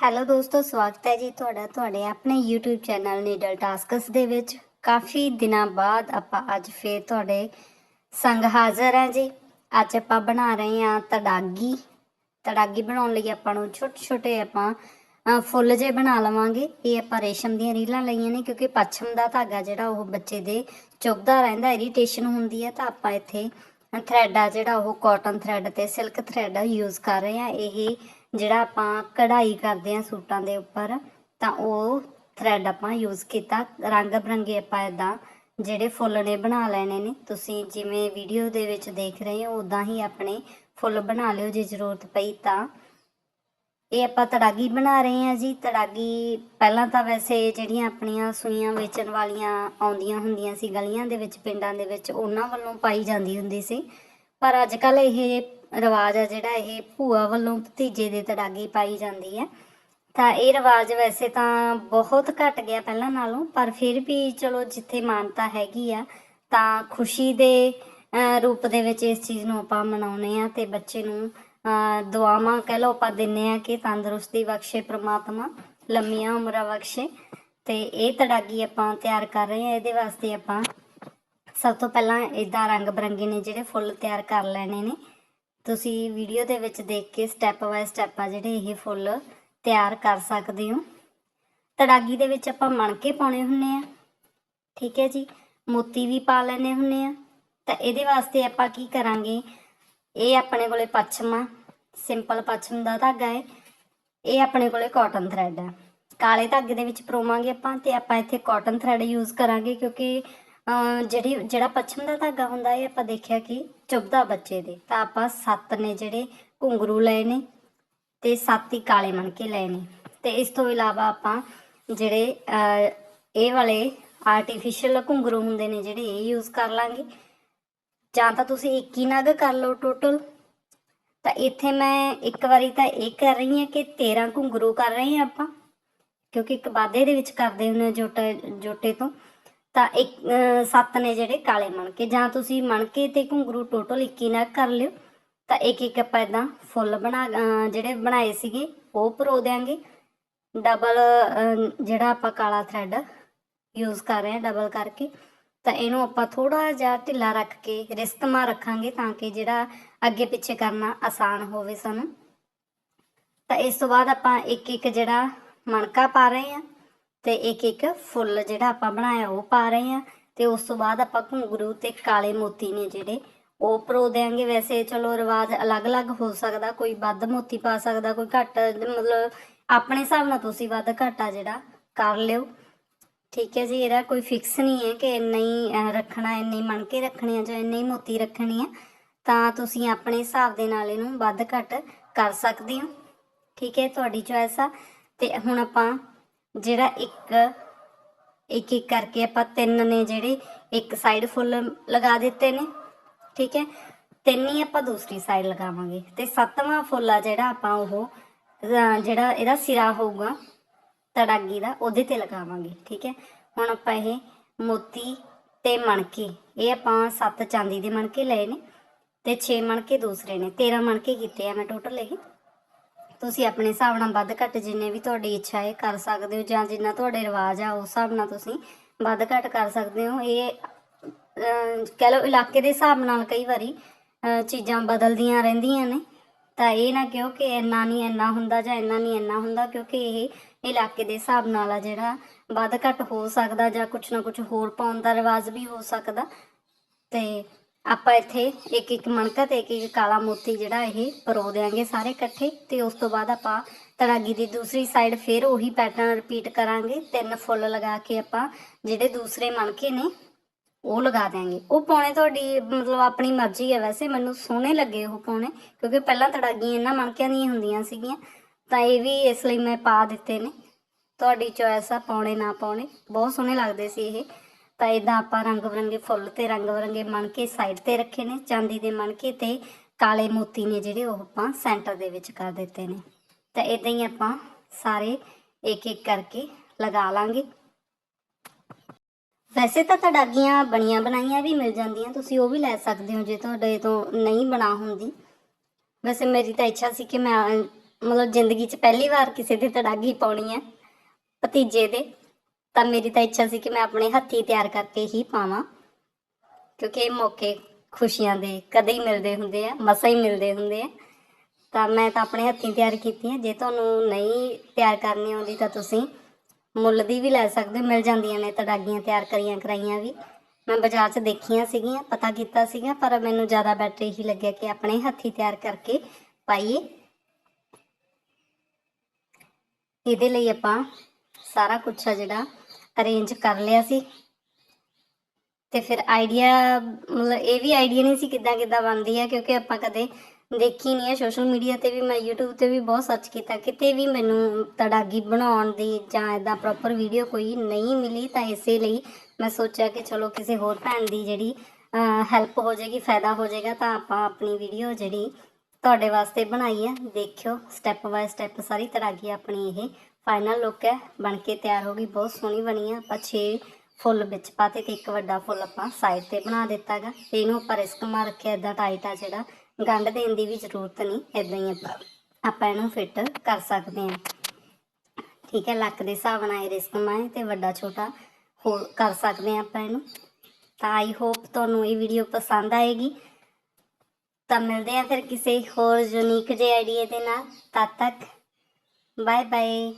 Hello ਦੋਸਤੋ, ਸਵਾਗਤ ਹੈ ਜੀ ਤੁਹਾਡਾ, ਤੁਹਾਡੇ ਆਪਣੇ YouTube ਚੈਨਲ ਨੀਡਲ ਟਾਸਕਸ ਦੇ ਵਿੱਚ। ਕਾਫੀ ਦਿਨਾਂ ਬਾਅਦ ਆਪਾਂ ਅੱਜ ਫੇਰ ਤੁਹਾਡੇ ਸੰਗ ਹਾਜ਼ਰ ਹਾਂ ਜੀ। ਅੱਜ ਆਪਾਂ ਬਣਾ ਰਹੇ ਹਾਂ ਤੜਾਗੀ। ਤੜਾਗੀ ਬਣਾਉਣ ਲਈ ਆਪਾਂ ਨੂੰ ਛੋਟੇ ਛੋਟੇ ਆਪਾਂ ਫੁੱਲ ਜੇ ਬਣਾ ਲਵਾਂਗੇ। ਇਹ ਆਪਾਂ ਰੇਸ਼ਮ ਦੀਆਂ ਰੀਲਾਂ ਲਈਆਂ ਨੇ ਕਿਉਂਕਿ ਪੱਛਮ ਦਾ ਧਾਗਾ ਜਿਹੜਾ ਉਹ ਬੱਚੇ ਦੇ ਚੁੱਭਦਾ ਰਹਿੰਦਾ ਇਰੀਟੇਸ਼ਨ ਹੁੰਦੀ ਹੈ। ਤਾਂ ਆਪਾਂ ਇੱਥੇ ਥਰੈਡ ਆ ਜਿਹੜਾ ਉਹ ਕਾਟਨ ਥ੍ਰੈਡ ਤੇ ਸਿਲਕ ਥਰੈਡ ਯੂਜ਼ ਕਰ ਰਹੇ ਹਾਂ। ਇਹ ਜਿਹੜਾ ਆਪਾਂ ਕਢਾਈ ਕਰਦੇ ਆ ਸੂਟਾਂ ਦੇ ਉੱਪਰ, ਤਾਂ ਉਹ ਥ੍ਰੈਡ ਆਪਾਂ ਯੂਜ਼ ਕੀਤਾ। ਰੰਗ ਬਰੰਗੇ ਆਪਾਂ ਇਦਾਂ ਜਿਹੜੇ ਫੁੱਲ ਨੇ ਬਣਾ ਲੈਣੇ ਨੇ। ਤੁਸੀਂ ਜਿਵੇਂ ਵੀਡੀਓ ਦੇ ਵਿੱਚ ਦੇਖ ਰਹੇ ਹੋ ਉਦਾਂ ਹੀ ਆਪਣੇ ਫੁੱਲ ਬਣਾ ਲਿਓ ਜੇ ਜ਼ਰੂਰਤ ਪਈ ਤਾਂ। ਇਹ ਆਪਾਂ ਤੜਾਗੀ ਬਣਾ ਰਹੇ ਹਾਂ ਜੀ। ਤੜਾਗੀ ਪਹਿਲਾਂ ਤਾਂ ਵੈਸੇ ਜਿਹੜੀਆਂ ਆਪਣੀਆਂ ਸੂਈਆਂ ਵੇਚਣ ਵਾਲੀਆਂ ਆਉਂਦੀਆਂ ਹੁੰਦੀਆਂ ਸੀ ਗਲੀਆਂ ਦੇ ਵਿੱਚ, ਪਿੰਡਾਂ ਦੇ ਵਿੱਚ, ਉਹਨਾਂ ਵੱਲੋਂ ਪਾਈ ਜਾਂਦੀ ਹੁੰਦੀ ਸੀ। ਪਰ ਅੱਜ ਕੱਲ ਇਹ ਰਿਵਾਜ ਆ ਜਿਹੜਾ ਇਹ ਭੂਆ ਵੱਲੋਂ ਭਤੀਜੇ ਦੇ ਤੜਾਗੀ ਪਾਈ ਜਾਂਦੀ ਹੈ। ਤਾਂ ਇਹ ਰਿਵਾਜ ਵੈਸੇ ਤਾਂ ਬਹੁਤ ਘਟ ਗਿਆ ਪਹਿਲਾਂ ਨਾਲੋਂ, ਪਰ ਫਿਰ ਵੀ ਚਲੋ ਜਿੱਥੇ ਮਾਨਤਾ ਹੈਗੀ ਆ, ਤਾਂ ਖੁਸ਼ੀ ਦੇ ਰੂਪ ਦੇ ਵਿੱਚ ਇਸ ਚੀਜ਼ ਨੂੰ ਆਪਾਂ ਮਨਾਉਨੇ ਆ ਤੇ ਬੱਚੇ ਨੂੰ ਦੁਆਵਾਂ ਕਹਿ ਲਓ ਆਪਾਂ ਦਿੰਨੇ ਆ ਕਿ ਤੰਦਰੁਸਤੀ ਬਖਸ਼ੇ, ਪ੍ਰਮਾਤਮਾ ਲੰਮੀਆਂ ਉਮਰਾਂ ਬਖਸ਼ੇ। ਤੇ ਇਹ ਤੜਾਗੀ ਆਪਾਂ ਤਿਆਰ ਕਰ ਰਹੇ ਆ ਇਹਦੇ ਵਾਸਤੇ ਆਪਾਂ ਸਭ ਤੋਂ ਪਹਿਲਾਂ ਇਦਾਂ ਰੰਗ ਬਰੰਗੇ ਨੇ ਜਿਹੜੇ ਫੁੱਲ ਤਿਆਰ ਕਰ ਲੈਣੇ ਨੇ। ਤੁਸੀਂ ਵੀਡੀਓ ਦੇ ਵਿੱਚ ਦੇਖ ਕੇ ਸਟੈਪ ਬਾਏ ਸਟੈਪ ਆ ਜਿਹੜੇ ਇਹ ਫੁੱਲ ਤਿਆਰ ਕਰ ਸਕਦੇ ਹੋ। ਤੜਾਗੀ ਦੇ ਵਿੱਚ ਆਪਾਂ ਮਣਕੇ ਪਾਉਣੇ ਹੁੰਨੇ ਆ। ਠੀਕ ਹੈ ਜੀ, ਮੋਤੀ ਵੀ ਪਾ ਲੈਣੇ ਹੁੰਨੇ ਆ। ਤਾਂ ਇਹਦੇ ਵਾਸਤੇ ਆਪਾਂ ਕੀ ਕਰਾਂਗੇ, ਇਹ ਆਪਣੇ ਕੋਲੇ ਪੱਛਮ ਆ ਸਿੰਪਲ ਪੱਛਮ ਦਾ ਧਾਗਾ ਹੈ। ਇਹ ਆਪਣੇ ਕੋਲੇ ਕਾਟਨ ਥ੍ਰੈਡ ਹੈ ਕਾਲੇ ਧਾਗੇ ਦੇ ਵਿੱਚ ਪਰੋਵਾਂਗੇ ਆਪਾਂ ਤੇ ਆਪਾਂ ਇੱਥੇ ਕਾਟਨ ਥ੍ਰੈਡ ਯੂਜ਼ ਕਰਾਂਗੇ ਕਿਉਂਕਿ ਜਿਹੜੀ, ਜਿਹੜਾ ਪੱਛਮ ਦਾ ਧਾਗਾ ਹੁੰਦਾ ਇਹ ਆਪਾਂ ਦੇਖਿਆ ਕਿ ਚੁੱਭਦਾ ਬੱਚੇ ਦੇ। ਤਾਂ ਆਪਾਂ ਸੱਤ ਨੇ ਜਿਹੜੇ ਘੁੰਗਰੂ ਲਏ ਨੇ ਤੇ ਸੱਤ ਹੀ ਕਾਲੇ ਮਣਕੇ ਲਏ ਨੇ। ਤੇ ਇਸ ਤੋਂ ਇਲਾਵਾ ਆਪਾਂ ਜਿਹੜੇ ਇਹ ਵਾਲੇ ਆਰਟੀਫੀਸ਼ੀਅਲ ਘੁੰਗਰੂ ਹੁੰਦੇ ਨੇ ਜਿਹੜੇ ਇਹ ਯੂਜ਼ ਕਰ ਲਾਂਗੇ। ਜਾਂ ਤਾਂ ਤੁਸੀਂ 21 ਨਗ ਕਰ ਲਓ ਟੋਟਲ ਤਾਂ ਇੱਥੇ ਮੈਂ ਇੱਕ ਵਾਰੀ ਤਾਂ ਇਹ ਕਰ ਰਹੀ ਹਾਂ ਕਿ 13 ਘੁੰਗਰੂ ਕਰ ਰਹੇ ਹਾਂ ਆਪਾਂ। ਕਿਉਂਕਿ ਇੱਕ ਵਾਧੇ ਦੇ ਵਿੱਚ ਕਰਦੇ ਹੁੰਦੇ ਹਾਂ ਜੋਟੇ ਜੋਟੇ ਤੋਂ। ਤਾਂ ਇੱਕ ਸੱਤ ਨੇ ਜਿਹੜੇ ਕਾਲੇ ਮਣਕੇ ਜਾਂ ਤੁਸੀਂ ਮਣਕੇ ਤੇ ਘੁੰਗਰੂ ਟੋਟਲ 21 ਨਗ ਕਰ ਲਿਓ। ਤਾਂ ਇੱਕ ਇੱਕ ਆਪਾਂ ਇਦਾਂ ਫੁੱਲ ਬਣਾ ਜਿਹੜੇ ਬਣਾਏ ਸੀਗੇ, ਉਹ ਪਰੋ ਦਿਆਂਗੇ। ਡਬਲ ਜਿਹੜਾ ਆਪਾਂ ਕਾਲਾ ਥ੍ਰੈਡ ਯੂਜ਼ ਕਰ ਰਹੇ ਹਾਂ ਡਬਲ ਕਰਕੇ, ਤਾਂ ਇਹਨੂੰ ਆਪਾਂ ਥੋੜਾ ਜਿਹਾ ਢਿੱਲਾ ਰੱਖ ਕੇ ਰਿਸਤਮਾ ਰੱਖਾਂਗੇ ਤਾਂ ਕਿ ਜਿਹੜਾ ਅੱਗੇ ਪਿੱਛੇ ਕਰਨਾ ਆਸਾਨ ਹੋਵੇ ਸਾਨੂੰ। ਤਾਂ ਇਸ ਤੋਂ ਬਾਅਦ ਆਪਾਂ ਇੱਕ ਇੱਕ ਜਿਹੜਾ ਮਣਕਾ ਪਾ ਰਹੇ ਹਾਂ। ਤੇ ਇੱਕ ਇੱਕ ਫੁੱਲ ਜਿਹੜਾ ਆਪਾਂ ਬਣਾਇਆ ਉਹ ਪਾ ਰਹੇ ਹਾਂ ਤੇ ਉਸ ਤੋਂ ਬਾਅਦ ਆਪਾਂ ਘੁੰਗਰੂ ਤੇ ਕਾਲੇ ਮੋਤੀ ਨੇ ਜਿਹੜੇ ਉਹ ਪਰੋ ਦਿਆਂਗੇ। ਵੈਸੇ ਚਲੋ ਰਿਵਾਜ ਅਲੱਗ-ਅਲੱਗ ਹੋ ਸਕਦਾ, ਕੋਈ ਵੱਧ ਮੋਤੀ ਪਾ ਸਕਦਾ, ਕੋਈ ਘੱਟ, ਮਤਲਬ ਆਪਣੇ ਹਿਸਾਬ ਨਾਲ ਤੁਸੀਂ ਵੱਧ ਘਾਟਾ ਜਿਹੜਾ ਕਰ ਲਿਓ। ਠੀਕ ਹੈ ਜੀ, ਇਹਦਾ ਕੋਈ ਫਿਕਸ ਨਹੀਂ ਹੈ ਕਿ ਇੰਨਾ ਹੀ ਰੱਖਣਾ, ਇੰਨੇ ਹੀ ਮਣਕੇ ਰੱਖਣੇ ਆ ਜਾਂ ਇੰਨੇ ਹੀ ਮੋਤੀ ਰੱਖਣੇ ਆ, ਤਾਂ ਤੁਸੀਂ ਆਪਣੇ ਹਿਸਾਬ ਦੇ ਨਾਲ ਇਹਨੂੰ ਵੱਧ ਘੱਟ ਕਰ ਸਕਦੇ ਹੋ। ਠੀਕ ਹੈ, ਤੁਹਾਡੀ ਚੋਇਸ ਆ। ਤੇ ਹੁਣ ਆਪਾਂ ਜਿਹੜਾ ਇੱਕ ਇੱਕ ਇੱਕ ਕਰਕੇ ਆਪਾਂ ਤਿੰਨ ਨੇ ਜਿਹੜੇ ਇੱਕ ਸਾਈਡ ਫੁੱਲ ਲਗਾ ਦਿੱਤੇ ਨੇ, ਠੀਕ ਹੈ? ਤਿੰਨ ਹੀ ਆਪਾਂ ਦੂਸਰੀ ਸਾਈਡ ਲਗਾਵਾਂਗੇ। ਤੇ ਸੱਤਵਾਂ ਫੁੱਲ ਆ ਜਿਹੜਾ ਆਪਾਂ ਉਹ ਜਿਹੜਾ ਇਹਦਾ ਸਿਰਾ ਹੋਊਗਾ, ਤੜਾਗੀ ਦਾ, ਉਹਦੇ ਤੇ ਲਗਾਵਾਂਗੇ, ਠੀਕ ਹੈ? ਹੁਣ ਆਪਾਂ ਇਹ ਮੋਤੀ ਤੇ ਮਣਕੇ, ਇਹ ਆਪਾਂ ਸੱਤ ਚਾਂਦੀ ਦੇ ਮਣਕੇ ਲਏ ਨੇ, ਤੇ 6 ਮਣਕੇ ਦੂਸਰੇ ਨੇ 13 ਮਣਕੇ ਕੀਤੇ ਆ ਮੈਂ ਟੋਟਲ ਇਹ। ਤੁਸੀਂ ਆਪਣੇ ਹਿਸਾਬ ਨਾਲ ਵੱਧ ਘੱਟ ਜਿੰਨੇ ਵੀ ਤੁਹਾਡੀ ਇੱਛਾ ਹੈ ਕਰ ਸਕਦੇ ਹੋ ਜਾਂ ਜਿੰਨਾ ਤੁਹਾਡੇ ਰਿਵਾਜ ਆ ਉਸ ਹਿਸਾਬ ਨਾਲ ਤੁਸੀਂ ਵੱਧ ਘੱਟ ਕਰ ਸਕਦੇ ਹੋ। ਇਹ ਅਹ, ਕਹਿ ਲਓ ਇਲਾਕੇ ਦੇ ਹਿਸਾਬ ਨਾਲ ਕਈ ਵਾਰੀ ਚੀਜ਼ਾਂ ਬਦਲਦੀਆਂ ਰਹਿੰਦੀਆਂ ਨੇ। ਤਾਂ ਇਹ ਨਾ ਕਿਉਂ ਕਿ ਇੰਨਾ ਨਹੀਂ ਇੰਨਾ ਹੁੰਦਾ ਜਾਂ ਇੰਨਾ ਨਹੀਂ ਇੰਨਾ ਹੁੰਦਾ ਕਿਉਂਕਿ ਇਹ ਇਲਾਕੇ ਦੇ ਹਿਸਾਬ ਨਾਲ ਆ ਜਿਹੜਾ ਵੱਧ ਘੱਟ ਹੋ ਸਕਦਾ ਜਾਂ ਕੁਝ ਨਾ ਕੁਝ ਹੋਰ ਪਾਉਣ ਦਾ ਰਿਵਾਜ ਵੀ ਹੋ ਸਕਦਾ। ਤੇ ਆਪਾਂ ਇੱਥੇ ਇੱਕ ਇੱਕ ਮਣਕਾ ਤੇ ਇੱਕ ਇੱਕ ਕਾਲਾ ਮੋਤੀ ਜਿਹੜਾ ਇਹ ਪਰੋ ਦਿਆਂਗੇ ਸਾਰੇ ਇਕੱਠੇ ਤੇ ਉਸ ਤੋਂ ਬਾਅਦ ਆਪਾਂ ਤੜਾਗੀ ਦੀ ਦੂਸਰੀ ਸਾਈਡ ਫਿਰ ਉਹੀ ਪੈਟਰਨ ਰਿਪੀਟ ਕਰਾਂਗੇ। ਤਿੰਨ ਫੁੱਲ ਲਗਾ ਕੇ ਆਪਾਂ ਜਿਹੜੇ ਦੂਸਰੇ ਮਣਕੇ ਨੇ, ਉਹ ਲਗਾ ਦਿਆਂਗੇ। ਉਹ ਪਾਉਣੇ ਤੁਹਾਡੀ, ਮਤਲਬ ਆਪਣੀ ਮਰਜ਼ੀ ਹੈ ਵੈਸੇ, ਮੈਨੂੰ ਸੋਹਣੇ ਲੱਗੇ ਉਹ ਪਾਉਣੇ ਕਿਉਂਕਿ ਪਹਿਲਾਂ ਤੜਾਗੀਆਂ ਇਹਨਾਂ ਮਣਕਿਆਂ ਦੀਆਂ ਹੁੰਦੀਆਂ ਸੀਗੀਆਂ, ਤਾਂ ਇਹ ਵੀ ਇਸ ਲਈ ਮੈਂ ਪਾ ਦਿੱਤੇ ਨੇ। ਤੁਹਾਡੀ ਚੋਇਸ ਆ ਪਾਉਣੇ ਨਾ ਪਾਉਣੇ ਬਹੁਤ ਸੋਹਣੇ ਲੱਗਦੇ ਸੀ ਇਹ। ਤਾਂ ਇਦਾਂ ਆਪਾਂ ਰੰਗ ਬਰੰਗੇ ਫੁੱਲ ਤੇ ਰੰਗ ਬਰੰਗੇ ਮਣਕੇ ਸਾਈਡ ਤੇ ਰੱਖੇ ਨੇ, ਚਾਂਦੀ ਦੇ ਮਣਕੇ ਤੇ ਕਾਲੇ ਮੋਤੀ ਨੇ ਜਿਹੜੇ ਉਹ ਆਪਾਂ ਸੈਂਟਰ ਦੇ ਵਿੱਚ ਕਰ ਦਿੱਤੇ ਨੇ। ਤਾਂ ਇਦਾਂ ਹੀ ਆਪਾਂ ਸਾਰੇ ਇੱਕ ਇੱਕ ਕਰਕੇ ਲਗਾ ਲਾਂਗੇ। ਵੈਸੇ ਤਾਂ ਤੜਾਗੀਆਂ ਬਣੀਆਂ ਬਣਾਈਆਂ ਵੀ ਮਿਲ ਜਾਂਦੀਆਂ, ਤੁਸੀਂ ਉਹ ਵੀ ਲੈ ਸਕਦੇ ਹੋ ਜੇ ਤੁਹਾਡੇ ਤੋਂ ਨਹੀਂ ਬਣਾ ਹੁੰਦੀ। ਵੈਸੇ ਮੇਰੀ ਤਾਂ ਇੱਛਾ ਸੀ ਕਿ ਮੈਂ, ਮਤਲਬ ਜ਼ਿੰਦਗੀ 'ਚ ਪਹਿਲੀ ਵਾਰ ਕਿਸੇ ਦੇ ਤੜਾਗੀ ਪਾਉਣੀ ਹੈ, ਭਤੀਜੇ ਦੇ। ਤਾਂ ਮੇਰੀ ਤਾਂ ਇੱਛਾ ਸੀ ਕਿ ਮੈਂ ਆਪਣੇ ਹੱਥੀ ਤਿਆਰ ਕਰਕੇ ਹੀ ਪਾਵਾਂ ਕਿਉਂਕਿ ਇਹ ਮੌਕੇ ਖੁਸ਼ੀਆਂ ਦੇ ਕਦੇ ਹੀ ਮਿਲਦੇ ਹੁੰਦੇ ਆ ਮਸਾਂ ਹੀ ਮਿਲਦੇ ਹੁੰਦੇ ਆ। ਤਾਂ ਮੈਂ ਤਾਂ ਆਪਣੇ ਹੱਥੀਂ ਤਿਆਰ ਕੀਤੀ ਹੈ। ਜੇ ਤੁਹਾਨੂੰ ਨਹੀਂ ਤਿਆਰ ਕਰਨੀ ਆਉਂਦੀ ਤਾਂ ਤੁਸੀਂ ਮੁੱਲ ਦੀ ਵੀ ਲੈ ਸਕਦੇ ਹੋ, ਮਿਲ ਜਾਂਦੀਆਂ ਨੇ ਤੜਾਗੀਆਂ ਤਿਆਰ ਕਰੀਆਂ ਕਰਾਈਆਂ ਵੀ। ਮੈਂ ਬਾਜ਼ਾਰ 'ਚ ਦੇਖੀਆਂ ਸੀਗੀਆਂ ਪਤਾ ਕੀਤਾ ਸੀਗਾ ਪਰ ਮੈਨੂੰ ਜ਼ਿਆਦਾ ਬੈਟਰ ਹੀ ਲੱਗਿਆ ਕਿ ਆਪਣੇ ਹੱਥੀਂ ਤਿਆਰ ਕਰਕੇ ਪਾਈਏ। ਇਹਦੇ ਲਈ ਆਪਾਂ ਸਾਰਾ ਕੁਝ ਆ ਜਿਹੜਾ ਅਰੇਂਜ ਕਰ ਲਿਆ ਸੀ। ਤੇ ਫਿਰ ਆਈਡੀਆ ਮਤਲਬ ਇਹ ਵੀ ਆਈਡੀਆ ਨਹੀਂ ਸੀ ਕਿੱਦਾਂ ਕਿੱਦਾਂ ਬਣਦੀ ਹੈ ਕਿਉਂਕਿ ਆਪਾਂ ਕਦੇ ਦੇਖੀ ਨਹੀਂ ਹੈ ਸੋਸ਼ਲ ਮੀਡੀਆ ਤੇ ਵੀ, ਮੈਂ YouTube ਤੇ ਵੀ ਬਹੁਤ ਸਰਚ ਕੀਤਾ। ਕਿਤੇ ਵੀ ਮੈਨੂੰ ਤੜਾਗੀ ਬਣਾਉਣ ਦੀ ਜਾਂ ਇਦਾਂ ਪ੍ਰੋਪਰ ਵੀਡੀਓ ਕੋਈ ਨਹੀਂ ਮਿਲੀ ਤਾਂ ਇਸੇ ਲਈ ਮੈਂ ਸੋਚਿਆ ਕਿ ਚਲੋ ਕਿਸੇ ਹੋਰ ਭੈਣ ਦੀ ਜਿਹੜੀ ਹੈਲਪ ਹੋ ਜਾਏਗੀ, ਫਾਇਦਾ ਹੋ ਜਾਏਗਾ, ਤਾਂ ਆਪਾਂ ਆਪਣੀ ਵੀਡੀਓ ਜਿਹੜੀ ਤੁਹਾਡੇ ਵਾਸਤੇ ਬਣਾਈ ਹੈ ਦੇਖਿਓ ਸਟੈਪ ਬਾਏ ਸਟੈਪ ਸਾਰੀ ਤੜਾਗੀ ਆਪਣੀ ਇਹ ਫਾਈਨਲ ਲੁੱਕ ਹੈ, ਬਣ ਕੇ ਤਿਆਰ ਹੋ ਗਈ, ਬਹੁਤ ਸੋਹਣੀ ਬਣੀ ਆ। ਆਪਾਂ 6 ਫੁੱਲ ਵਿੱਚ ਪਾਤੇ ਤੇ ਇੱਕ ਵੱਡਾ ਫੁੱਲ ਆਪਾਂ ਸਾਈਡ ਤੇ ਬਣਾ ਦਿੱਤਾਗਾ ਤੇ ਇਹਨੂੰ ਆਪਾਂ ਰਿਸਕ ਮਾਰ ਰੱਖਿਆ ਇਦਾਂ ਟਾਈਟ ਆ ਜਿਹੜਾ, ਗੰਢ ਦੇਣ ਦੀ ਵੀ ਜ਼ਰੂਰਤ ਨਹੀਂ ਇਦਾਂ ਹੀ ਆਪਾਂ ਆਪਾਂ ਇਹਨੂੰ ਫਿੱਟ ਕਰ ਸਕਦੇ ਹਾਂ। ਠੀਕ ਹੈ ਲੱਕ ਦੇ ਹਿਸਾਬ ਨਾਲ ਇਹ ਰਿਸਕ ਮਾਏ ਤੇ ਵੱਡਾ ਛੋਟਾ ਹੋ, ਕਰ ਸਕਦੇ ਹਾਂ ਆਪਾਂ ਇਹਨੂੰ। ਤਾਂ ਆਈ ਹੋਪ ਤੁਹਾਨੂੰ ਇਹ ਵੀਡੀਓ ਪਸੰਦ ਆਏਗੀ। ਤਾਂ ਮਿਲਦੇ ਆ ਫਿਰ ਕਿਸੇ ਹੋਰ ਯੂਨੀਕ ਜਿਹੇ ਆਈਡੀਆ ਦੇ ਨਾਲ। ਤਦ ਤੱਕ ਬਾਏ ਬਾਏ